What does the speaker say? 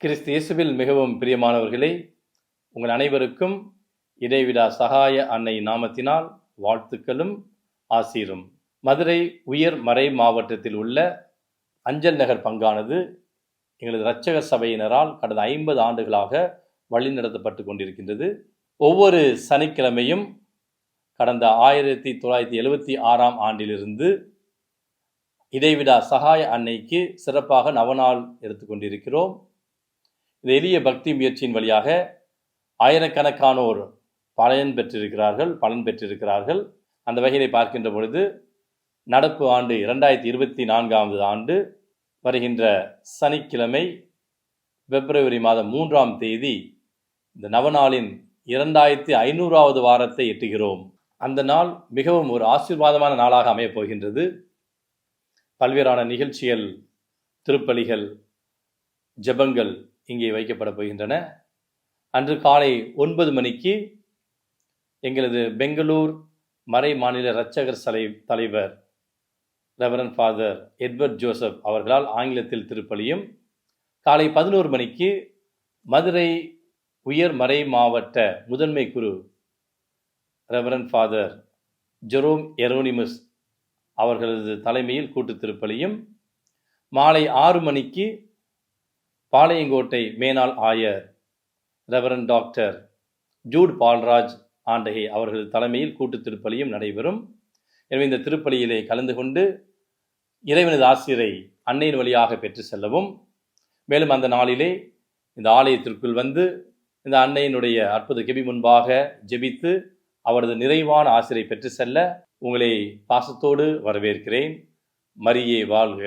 கிறிஸ்து இயேசுவில் மிகவும் பிரியமானவர்களே உங்கள் அனைவருக்கும் இடைவிடா சகாய அன்னை நாமத்தினால் வாழ்த்துக்களும் ஆசீரும். மதுரை உயர் மறை மாவட்டத்தில் உள்ள அஞ்சல் நகர் பங்கானது எங்களது இரட்சக சபையினரால் கடந்த ஐம்பது ஆண்டுகளாக வழிநடத்தப்பட்டு கொண்டிருக்கின்றது. ஒவ்வொரு சனிக்கிழமையும் கடந்த ஆயிரத்தி தொள்ளாயிரத்தி எழுபத்தி ஆறாம் ஆண்டிலிருந்து இடைவிடா சகாய அன்னைக்கு சிறப்பாக நவநாள் எடுத்துக்கொண்டிருக்கிறோம் இந்த எளிய பக்தி முயற்சியின் வழியாக ஆயிரக்கணக்கானோர் பலன் பெற்றிருக்கிறார்கள் பலன் பெற்றிருக்கிறார்கள். அந்த வகையிலே பார்க்கின்ற பொழுது நடப்பு ஆண்டு இரண்டாயிரத்தி இருபத்தி நான்காவது ஆண்டு வருகின்ற சனிக்கிழமை பிப்ரவரி மாதம் மூன்றாம் தேதி இந்த நவநாளின் இரண்டாயிரத்தி ஐநூறாவது வாரத்தை எட்டுகிறோம். அந்த நாள் மிகவும் ஒரு ஆசீர்வாதமான நாளாக அமையப் போகின்றது. பல்வேறான நிகழ்ச்சிகள் திருப்பலிகள் ஜெபங்கள் இங்கே வைக்கப்பட போகின்றன. அன்று காலை ஒன்பது மணிக்கு எங்களது பெங்களூர் மறை மாநில இரட்சகர் சலை தலைவர் ரெவரன் ஃபாதர் எட்வர்ட் ஜோசப் அவர்களால் ஆங்கிலத்தில் திருப்பலியும் காலை பதினோரு மணிக்கு மதுரை உயர் மறை மாவட்ட முதன்மை குரு ரெவரன் ஃபாதர் ஜெரோம் எரோனிமஸ் அவர்களது தலைமையில் கூட்டு திருப்பலியும் மாலை ஆறு மணிக்கு பாளையங்கோட்டை மேனாள் ஆயர் ரெவரன் டாக்டர் ஜூட் பால்ராஜ் ஆண்டகை அவர்கள் தலைமையில் கூட்டு திருப்பலியும் நடைபெறும். எனவே இந்த திருப்பலியிலே கலந்து கொண்டு இறைவனது ஆசிரியரை அன்னையின் வழியாக பெற்று செல்லவும். மேலும் அந்த நாளிலே இந்த ஆலயத்திற்குள் வந்து இந்த அன்னையினுடைய அற்புத கெபி முன்பாக ஜெபித்து அவரது நிறைவான ஆசிரியை பெற்று செல்ல உங்களை பாசத்தோடு வரவேற்கிறேன். மரியே வாழ்க.